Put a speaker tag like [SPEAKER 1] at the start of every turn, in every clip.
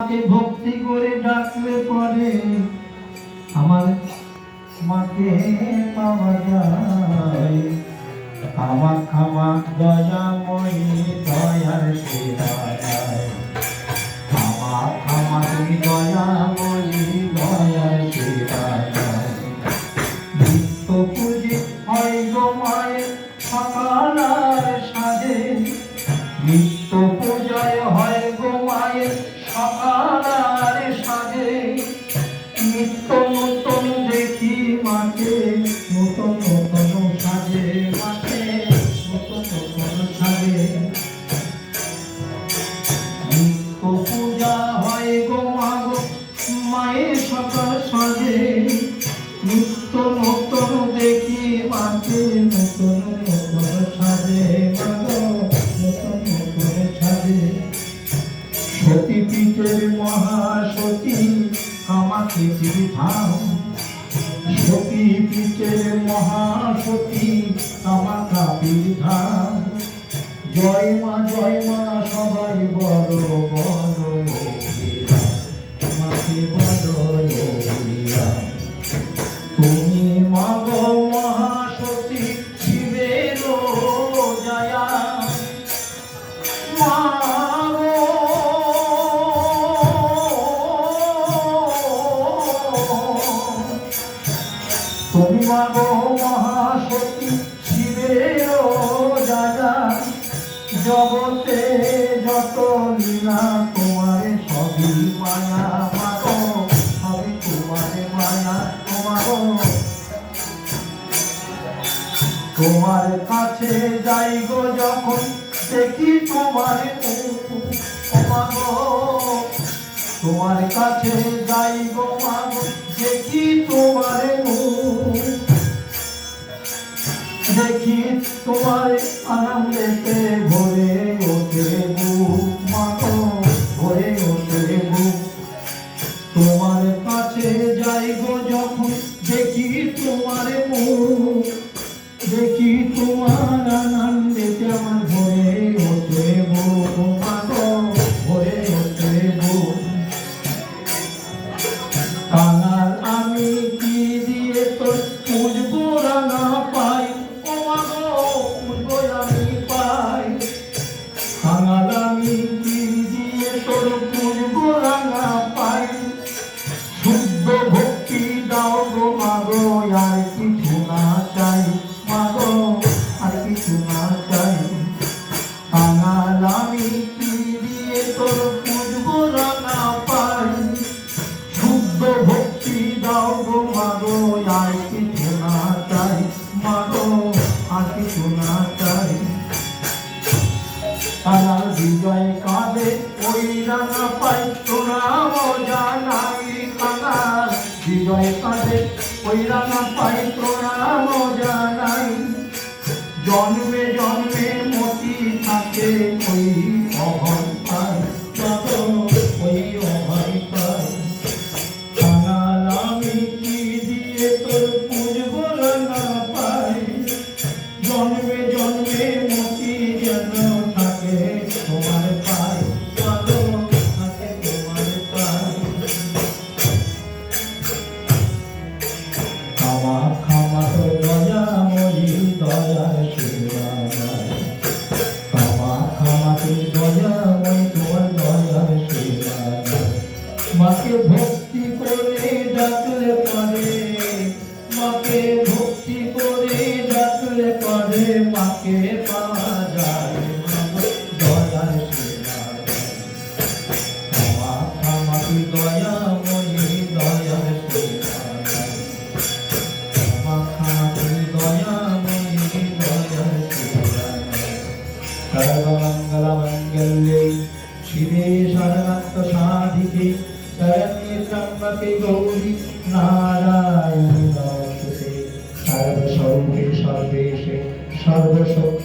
[SPEAKER 1] মাকে ভক্তি করে ডাকলে পরে আমার মাকে পাওয়া যায়। আমার খামা দয়াময়ী, দয়ার সেরায় আমার খামা তুমি দয়াময়ী দয়ার মায়ের সকাল সাজে নিত্য নূতন দেখি মাকে নূতন নূতন সাজে মাকে নূতন নূতন সাজে। নিত্য পূজা হয় গো মা গো, মায়ের সকাল সাজে, নিত্য নূতন সতী পিতের মহাসতী, আমাকে বিধান সতী পিতের মহাসতী, আমাকে বিধান জয় মা জয় মা, সবাই বড় বড় মাকে বড় তুমি মা গো মহাশক্তি, শিবের তোমার মাগো তোমার মায়া তোমার কাছে যাই গো যখন দেখি তোমার তোমার কাছে যাই গো মাগো তোমার আনন্দেতে ভরে ওঠে বুক। বিজয় কাঁদে ওই রাঙা পাই প্রণাম জন্মে জন্মে মতি থাকে ওই অভয় মিষ্টি করে ডাকলে পরে মাকে পাওয়া যায় দয়ায় ক্ষমা ক্ষমা দয়া ময়ী দয়ায় ক্ষমা ক্ষমা দয়া ময়ী দয়ায় সর্বমঙ্গল মঙ্গলে শিবে সর্বান্ত সাধিকে শরণ্যে গৌরী নারায়ণ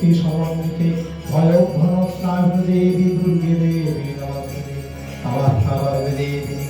[SPEAKER 1] ভক্তি সমন্বিতে ভয় ঘন স্নায়ু দেবী দুর্গে দেবী নমস্তে আমার খাবার দেবী